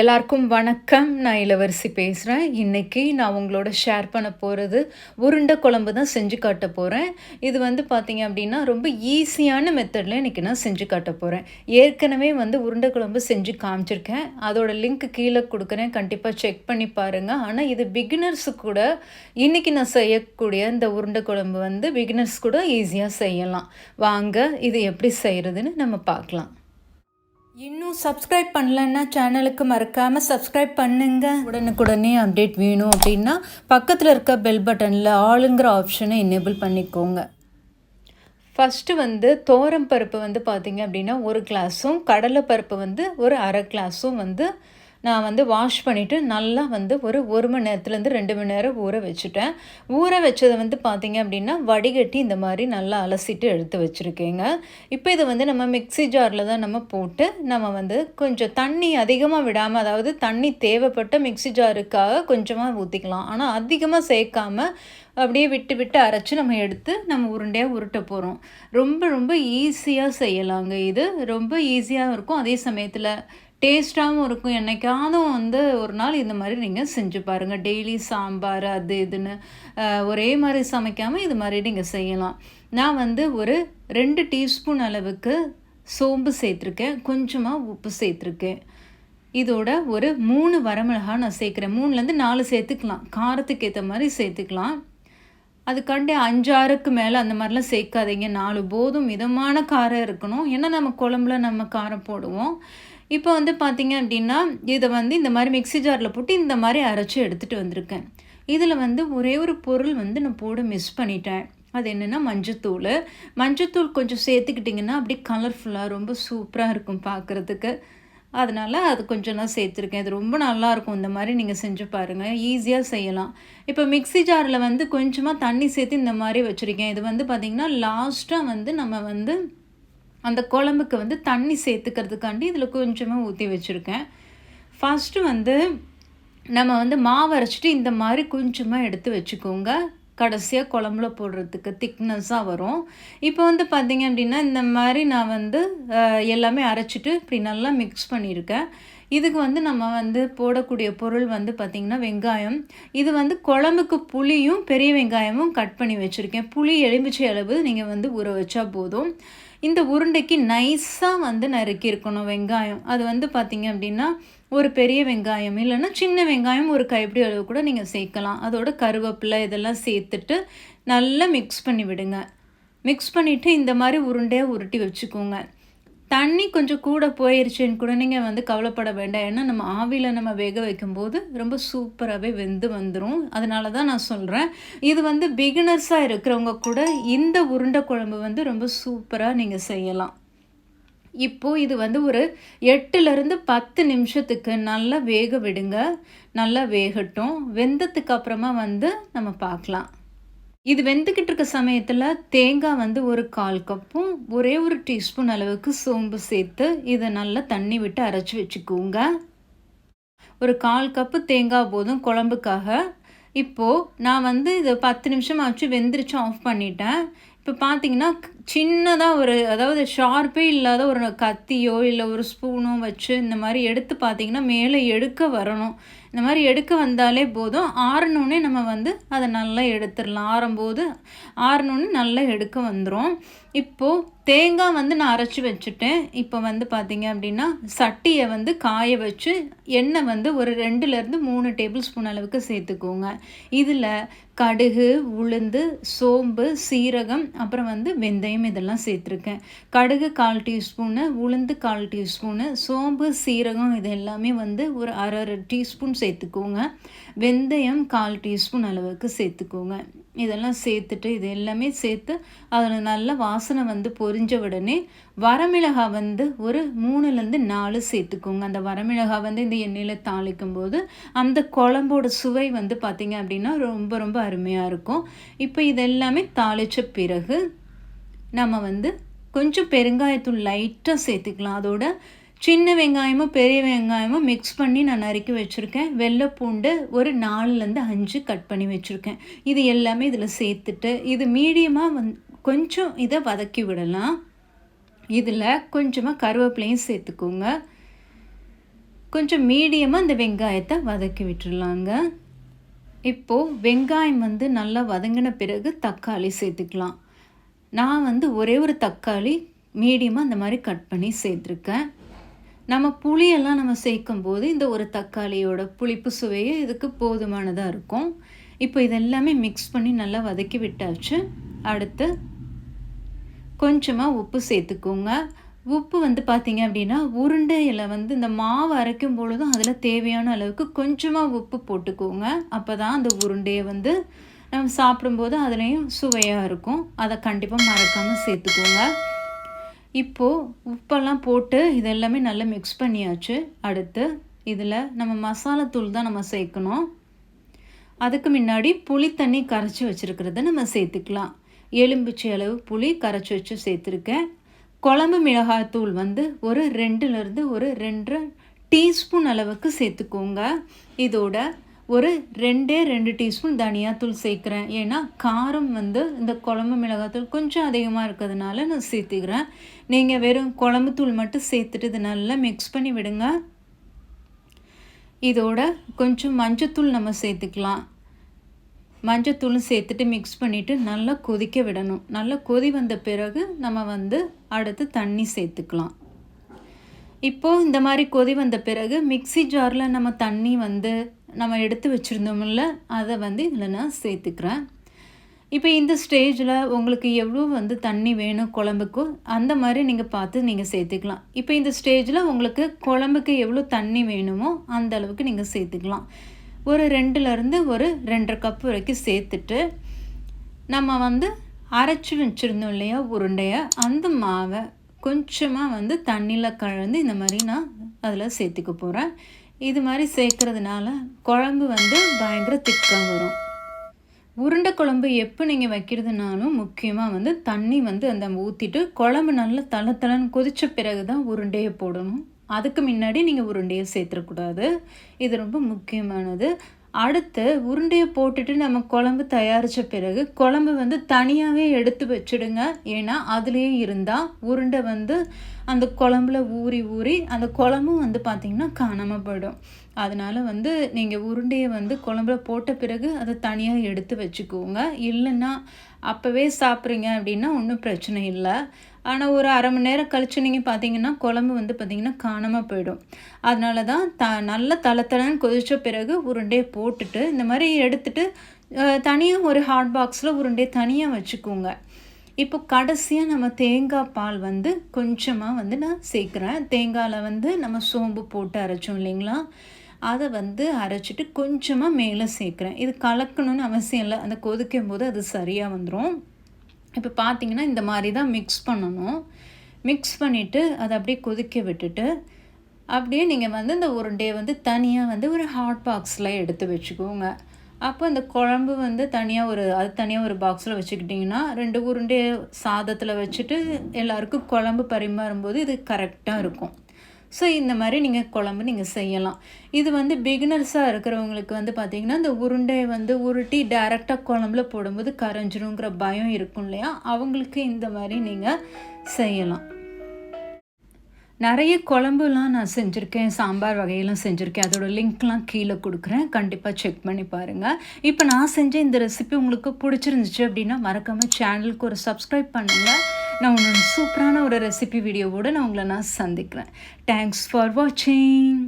எல்லாருக்கும் வணக்கம். நான் இளவரசி பேசுகிறேன் இன்றைக்கி நான் உங்களோட ஷேர் பண்ண போகிறது உருண்டை குழம்பு தான் செஞ்சு காட்ட போகிறேன் இது வந்து பார்த்திங்க அப்படின்னா ரொம்ப ஈஸியான மெத்தடில் இன்றைக்கி நான் செஞ்சு காட்ட போகிறேன் ஏற்கனவே வந்து உருண்டை குழம்பு செஞ்சு காமிச்சிருக்கேன். அதோட லிங்க் கீழே கொடுக்குறேன். கண்டிப்பாக செக் பண்ணி பாருங்கள் ஆனால் இது பிகினர்ஸு கூட இன்றைக்கி நான் செய்யக்கூடிய இந்த உருண்டை குழம்பு வந்து பிகினர்ஸ் கூட ஈஸியாக செய்யலாம். வாங்க இது எப்படி செய்கிறதுன்னு நம்ம பார்க்கலாம். இன்னும் சப்ஸ்கிரைப் பண்ணலன்னா சேனலுக்கு மறக்காமல் சப்ஸ்கிரைப் பண்ணுங்க. உடனுக்குடனே அப்டேட் வேணும் அப்படின்னா பக்கத்தில் இருக்க பெல் பட்டனில் ஆளுங்கிற ஆப்ஷனை எனேபிள் பண்ணிக்கோங்க. ஃபஸ்ட்டு வந்து தோரம் பருப்பு வந்து பார்த்திங்க அப்படின்னா ஒரு கிளாஸும் கடலை பருப்பு வந்து ஒரு அரை கிளாஸும் வந்து நான் வந்து வாஷ் பண்ணிவிட்டு நல்லா வந்து ஒரு ஒரு மணி நேரத்துலேருந்து ரெண்டு மணி நேரம் ஊற வச்சுட்டேன். ஊற வச்சதை வந்து பார்த்திங்க அப்படின்னா வடிகட்டி இந்த மாதிரி நல்லா அலசிட்டு எடுத்து வச்சுருக்கேங்க. இப்போ இதை வந்து நம்ம மிக்ஸி ஜாரில் தான் நம்ம போட்டு நம்ம வந்து கொஞ்சம் தண்ணி அதிகமாக விடாமல் அதாவது தண்ணி தேவைப்பட்ட மிக்ஸி ஜாருக்காக கொஞ்சமாக ஊற்றிக்கலாம் ஆனால் அதிகமாக சேர்க்காம அப்படியே விட்டு விட்டு அரைச்சி நம்ம எடுத்து நம்ம உருண்டையாக உருட்ட போகிறோம் ரொம்ப ரொம்ப ஈஸியாக செய்யலாங்க இது. ரொம்ப ஈஸியாக இருக்கும். அதே சமயத்தில் டேஸ்ட்டாகவும் இருக்கும். என்னைக்காவது வந்து ஒரு நாள் இந்த மாதிரி நீங்கள் செஞ்சு பாருங்கள் டெய்லி சாம்பார் அது இதுன்னு ஒரே மாதிரி சமைக்காமல் இது மாதிரி நீங்கள் செய்யலாம். நான் வந்து ஒரு ரெண்டு டீஸ்பூன் அளவுக்கு சோம்பு சேர்த்துருக்கேன். கொஞ்சமாக உப்பு சேர்த்துருக்கேன். இதோட ஒரு மூணு வரமிளகாய் நான் சேர்க்குறேன். மூணுலேருந்து நாலு சேர்த்துக்கலாம். காரத்துக்கு ஏற்ற மாதிரி சேர்த்துக்கலாம். அதுக்காண்டி அஞ்சாறுக்கு மேலே அந்த மாதிரிலாம் சேர்க்காதீங்க. நாலு போதும் மிதமான காரம் இருக்கணும். ஏன்னா நம்ம குழம்புல நம்ம காரம் போடுவோம். இப்போ வந்து பார்த்தீங்க அப்படின்னா இதை வந்து இந்த மாதிரி மிக்ஸி ஜாரில் போட்டு இந்த மாதிரி அரைச்சி எடுத்துகிட்டு வந்திருக்கேன். இதில் வந்து ஒரே ஒரு பொருள் வந்து நான் போட மிஸ் பண்ணிட்டேன். அது என்னென்னா மஞ்சத்தூள். மஞ்சத்தூள் கொஞ்சம் சேர்த்துக்கிட்டிங்கன்னா அப்படியே கலர்ஃபுல்லாக ரொம்ப சூப்பராக இருக்கும் பார்க்குறதுக்கு அதனால் அது கொஞ்சம் நான் சேர்த்துருக்கேன். இது ரொம்ப நல்லாயிருக்கும் இந்த மாதிரி நீங்கள் செஞ்சு பாருங்கள் ஈஸியாக செய்யலாம். இப்போ மிக்ஸி ஜாரில் வந்து கொஞ்சமாக தண்ணி சேர்த்து இந்த மாதிரி வச்சுருக்கேன். இது வந்து பார்த்திங்கன்னா லாஸ்ட்டாக வந்து நம்ம வந்து அந்த குழம்புக்கு வந்து தண்ணி சேர்த்துக்கிறதுக்காண்டி இதில் கொஞ்சமாக ஊற்றி வச்சுருக்கேன். ஃபஸ்ட்டு வந்து நம்ம வந்து மாவு அரைச்சிட்டு இந்த மாதிரி கொஞ்சமாக எடுத்து வச்சுக்கோங்க. கடைசியாக குழம்புல போடுறதுக்கு திக்னஸ்ஸாக வரும். இப்போ வந்து பார்த்தீங்க அப்படின்னா இந்த மாதிரி நான் வந்து எல்லாமே அரைச்சிட்டு இப்படி நல்லா மிக்ஸ் பண்ணியிருக்கேன். இதுக்கு வந்து நம்ம வந்து போடக்கூடிய பொருள் வந்து பார்த்திங்கன்னா வெங்காயம். இது வந்து குழம்புக்கு புளியும் பெரிய வெங்காயமும் கட் பண்ணி வச்சுருக்கேன். புளி எலுமிச்சை அளவு நீங்கள் வந்து ஊற வச்சா போதும். இந்த உருண்டைக்கு நைஸாக வந்து நறுக்கியிருக்கணும் வெங்காயம். அது வந்து பார்த்திங்க அப்படின்னா ஒரு பெரிய வெங்காயம் இல்லைன்னா சின்ன வெங்காயம் ஒரு கைப்பிடி அளவு கூட நீங்கள் சேர்க்கலாம். அதோட கருவேப்பிலை இதெல்லாம் சேர்த்துட்டு நல்லா மிக்ஸ் பண்ணி விடுங்க. மிக்ஸ் பண்ணிவிட்டு இந்த மாதிரி உருண்டையாக உருட்டி வச்சுக்கோங்க. தண்ணி கொஞ்சம் கூட போயிருச்சுன்னு கூட நீங்கள் வந்து கவலைப்பட வேண்டாம். ஏன்னா நம்ம ஆவியில் நம்ம வேக வைக்கும்போது ரொம்ப சூப்பராகவே வெந்து வந்துடும் அதனால தான் நான் சொல்கிறேன் இது வந்து பிகினர்ஸாக இருக்கிறவங்க கூட இந்த உருண்டை குழம்பு வந்து ரொம்ப சூப்பராக நீங்கள் செய்யலாம். இப்போது இது வந்து ஒரு எட்டுலேருந்து பத்து நிமிஷத்துக்கு நல்லா வேக விடுங்க. நல்லா வேகட்டும். வெந்ததுக்கு அப்புறமா வந்து நம்ம பார்க்கலாம். இது வெந்துக்கிட்டு இருக்க சமயத்தில் தேங்காய் வந்து ஒரு கால் கப்பும் ஒரே ஒரு டீஸ்பூன் அளவுக்கு சோம்பு சேர்த்து இதை நல்லா தண்ணி விட்டு அரைச்சி வச்சுக்கோங்க. ஒரு கால் கப்பு தேங்காய் போதும் குழம்புக்காக. இப்போது நான் வந்து இதை பத்து நிமிஷம் ஆச்சு வெந்துருச்சு ஆஃப் பண்ணிட்டேன். இப்போ பார்த்தீங்கன்னா சின்னதாக ஒரு அதாவது ஷார்ப்பே இல்லாத ஒரு கத்தியோ இல்லை ஒரு ஸ்பூனோ வச்சு இந்த மாதிரி எடுத்து பார்த்தீங்கன்னா மேலே எடுக்க வரணும். இந்த மாதிரி எடுக்க வந்தாலே போதும். ஆறணுன்னே நம்ம வந்து அதை நல்லா எடுத்துடலாம். ஆறும்போது ஆறணுன்னு நல்லா எடுக்க வந்துடும் இப்போது தேங்காய் வந்து நான் அரைச்சி வச்சுட்டேன். இப்போ வந்து பார்த்தீங்க அப்படின்னா சட்டியை வந்து காய வச்சு எண்ணெய் வந்து ஒரு ரெண்டுலேருந்து மூணு டேபிள் ஸ்பூன் அளவுக்கு சேர்த்துக்கோங்க. இதில் கடுகு உளுந்து சோம்பு சீரகம் அப்புறம் வந்து வெந்தயம் இதெல்லாம் சேர்த்துருக்கேன். கடுகு கால் டீஸ்பூனு உளுந்து கால் டீஸ்பூனு சோம்பு சீரகம் இது எல்லாமே வந்து ஒரு அரை அரை டீஸ்பூன் சேர்த்துக்கோங்க. வெந்தயம் கால் டீஸ்பூன் அளவுக்கு சேர்த்துக்கோங்க. இதெல்லாம் சேர்த்துட்டு இது எல்லாமே சேர்த்து அதில் நல்ல வாசனை வந்து பொரிஞ்ச உடனே வரமிளகாய் வந்து ஒரு மூணுலேருந்து நாலு சேர்த்துக்கோங்க. அந்த வரமிளகாய் வந்து இந்த எண்ணெயில் தாளிக்கும் போது அந்த குழம்போட சுவை வந்து பார்த்திங்க அப்படின்னா ரொம்ப ரொம்ப அருமையாக இருக்கும். இப்போ இது எல்லாமே தாளித்த பிறகு நம்ம வந்து கொஞ்சம் பெருங்காயத்தூள் லைட்டாக சேர்த்துக்கலாம். அதோட சின்ன வெங்காயமும் பெரிய வெங்காயமும் மிக்ஸ் பண்ணி நான் நறுக்கி வச்சுருக்கேன். வெள்ளை பூண்டு ஒரு நாலுலேருந்து அஞ்சு கட் பண்ணி வச்சுருக்கேன். இது எல்லாமே இதில் சேர்த்துட்டு இது மீடியமாக வந் கொஞ்சம் இதை வதக்கி விடலாம். இதில் கொஞ்சமாக கருவேப்பிலையும் சேர்த்துக்கோங்க. கொஞ்சம் மீடியமாக இந்த வெங்காயத்தை வதக்கி விட்டுடலாங்க இப்போது வெங்காயம் வந்து நல்லா வதங்கின பிறகு தக்காளி சேர்த்துக்கலாம். நான் வந்து ஒரே ஒரு தக்காளி மீடியமாக இந்த மாதிரி கட் பண்ணி சேர்த்துருக்கேன். நம்ம புளியெல்லாம் நம்ம சேர்க்கும் போது இந்த ஒரு தக்காளியோட புளிப்பு சுவையே இதுக்கு போதுமானதாக இருக்கும். இப்போ இதெல்லாமே மிக்ஸ் பண்ணி நல்லா வதக்கி விட்டாச்சு. அடுத்து கொஞ்சமாக உப்பு சேர்த்துக்கோங்க. உப்பு வந்து பார்த்திங்க அப்படின்னா உருண்டையில் வந்து இந்த மாவு அரைக்கும் பொழுதும் அதில் தேவையான அளவுக்கு கொஞ்சமாக உப்பு போட்டுக்கோங்க. அப்போ தான் அந்த உருண்டையை வந்து நம்ம சாப்பிடும்போது அதுலேயும் சுவையாக இருக்கும். அதை கண்டிப்பாக மறக்காமல் சேர்த்துக்கோங்க. இப்போது உப்பெல்லாம் போட்டு இதெல்லாமே நல்லா மிக்ஸ் பண்ணியாச்சு. அடுத்து இதில் நம்ம மசாலா தூள் தான் நம்ம சேர்க்கணும். அதுக்கு முன்னாடி புளி தண்ணி கரைச்சி வச்சுருக்கிறத நம்ம சேர்த்துக்கலாம். எலும்பிச்சை அளவு புளி கரைச்சி வச்சு சேர்த்துருக்கேன். குழம்பு மிளகாய்த்தூள் வந்து ஒரு ரெண்டுலேருந்து ஒரு ரெண்டரை டீஸ்பூன் அளவுக்கு சேர்த்துக்கோங்க. இதோட ஒரு ரெண்டே ரெண்டு டீஸ்பூன் தனியாத்தூள் சேர்க்குறேன். ஏன்னா காரம் வந்து இந்த குழம்பு மிளகாத்தூள் கொஞ்சம் அதிகமாக இருக்கிறதுனால நான் சேர்த்துக்கிறேன். நீங்கள் வெறும் குழம்பு தூள் மட்டும் சேர்த்துட்டு இது நல்லா மிக்ஸ் பண்ணி விடுங்க. இதோட கொஞ்சம் மஞ்சத்தூள் நம்ம சேர்த்துக்கலாம். மஞ்சத்தூளும் சேர்த்துட்டு மிக்ஸ் பண்ணிவிட்டு நல்லா கொதிக்க விடணும். நல்லா கொதி வந்த பிறகு நம்ம வந்து அடுத்து தண்ணி சேர்த்துக்கலாம். இப்போது இந்த மாதிரி கொதி வந்த பிறகு மிக்சி ஜாரில் நம்ம தண்ணி வந்து நம்ம எடுத்து வச்சுருந்தோம்ல அதை வந்து இதில் நான் சேர்த்துக்கிறேன். இப்போ இந்த ஸ்டேஜில் உங்களுக்கு எவ்வளோ வந்து தண்ணி வேணும் குழம்புக்கு அந்த மாதிரி நீங்கள் பார்த்து நீங்கள் சேர்த்துக்கலாம். இப்போ இந்த ஸ்டேஜில் உங்களுக்கு குழம்புக்கு எவ்வளோ தண்ணி வேணுமோ அந்த அளவுக்கு நீங்கள் சேர்த்துக்கலாம். ஒரு ரெண்டுலேருந்து ஒரு ரெண்டரை கப் வரைக்கும் சேர்த்துட்டு நம்ம வந்து அரைச்சி வச்சுருந்தோம் இல்லையா உருண்டையை அந்த மாவை கொஞ்சமாக வந்து தண்ணியில் கலந்து இந்த மாதிரி நான் அதில் சேர்த்துக்க போகிறேன் இது மாதிரி சேர்க்குறதுனால குழம்பு வந்து பயங்கர திக்காக வரும். உருண்டை குழம்பு எப்போ நீங்கள் வைக்கிறதுனாலும் முக்கியமாக வந்து தண்ணி வந்து அந்த ஊற்றிட்டு குழம்பு நல்லா தள தளன்னு கொதித்த பிறகு தான் உருண்டையை போடணும். அதுக்கு முன்னாடி நீங்கள் உருண்டையை சேர்த்துடக்கூடாது இது ரொம்ப முக்கியமானது. அடுத்து உருண்டையை போட்டுட்டு நம்ம குழம்பு தயாரித்த பிறகு குழம்பு வந்து தனியாகவே எடுத்து வச்சுடுங்க. ஏன்னா அதுலேயே இருந்தால் உருண்டை வந்து அந்த குழம்புல ஊறி ஊறி அந்த குழம்பும் வந்து பார்த்திங்கன்னா காணாமல் போயிடும். அதனால் வந்து நீங்கள் உருண்டையை வந்து குழம்புல போட்ட பிறகு அதை தனியாக எடுத்து வச்சுக்கோங்க. இல்லைன்னா அப்போவே சாப்பிட்றீங்க அப்படின்னா ஒன்றும் பிரச்சனை இல்லை. ஆனால் ஒரு அரை மணி நேரம் கழித்து நீங்கள் பார்த்தீங்கன்னா குழம்பு வந்து பார்த்திங்கன்னா காணாமல் போயிடும். அதனால தான் த நல்ல தளத்தளன்னு கொதித்த பிறகு உருண்டையை போட்டுட்டு இந்த மாதிரி எடுத்துகிட்டு தனியாக ஒரு ஹாட் பாக்ஸில் உருண்டையை தனியாக வச்சுக்கோங்க. இப்போ கடைசியாக நம்ம தேங்காய் பால் வந்து கொஞ்சமாக வந்து நான் சேர்க்குறேன். தேங்காயில் வந்து நம்ம சோம்பு போட்டு அரைச்சோம் இல்லைங்களா? அதை வந்து அரைச்சிட்டு கொஞ்சமாக மேலே சேர்க்குறேன். இது கலக்கணும்னு அவசியம் இல்லை. அந்த கொதிக்கும் போது அது சரியாக வந்துடும் இப்போ பார்த்தீங்கன்னா இந்த மாதிரி தான் மிக்ஸ் பண்ணணும். மிக்ஸ் பண்ணிவிட்டு அதை அப்படியே கொதிக்க விட்டுட்டு அப்படியே நீங்கள் வந்து இந்த உருண்டையை வந்து தனியாக வந்து ஒரு ஹாட் பாக்ஸில் எடுத்து வச்சுக்கோங்க. அப்போ இந்த குழம்பு வந்து தனியாக ஒரு அது தனியாக ஒரு பாக்ஸில் வச்சுக்கிட்டிங்கன்னா ரெண்டு உருண்டை சாதத்தில் வச்சுட்டு எல்லாருக்கும் குழம்பு பரிமாறும்போது இது கரெக்டாக இருக்கும். ஸோ இந்த மாதிரி நீங்கள் குழம்பு நீங்கள் செய்யலாம். இது வந்து பிகினர்ஸாக இருக்கிறவங்களுக்கு வந்து பார்த்திங்கன்னா இந்த உருண்டையை வந்து உருட்டி டேரெக்டாக குழம்புல போடும்போது கரைஞ்சிருங்கிற பயம் இருக்கும் இல்லையா? அவங்களுக்கு இந்த மாதிரி நீங்கள் செய்யலாம். நிறைய குழம்புலாம் நான் செஞ்சுருக்கேன். சாம்பார் வகையெல்லாம் செஞ்சுருக்கேன். அதோட லிங்க்லாம் கீழே கொடுக்குறேன். கண்டிப்பாக செக் பண்ணி பாருங்கள் இப்போ நான் செஞ்ச இந்த ரெசிபி உங்களுக்கு பிடிச்சிருந்துச்சு அப்படின்னா மறக்காமல் சேனலுக்கு ஒரு சப்ஸ்கிரைப் பண்ணுங்கள் நான் ஒன்று சூப்பரான ஒரு ரெசிபி வீடியோவோடு நான் உங்களை நான் சந்திக்கிறேன். தேங்க்ஸ் ஃபார் வாட்சிங்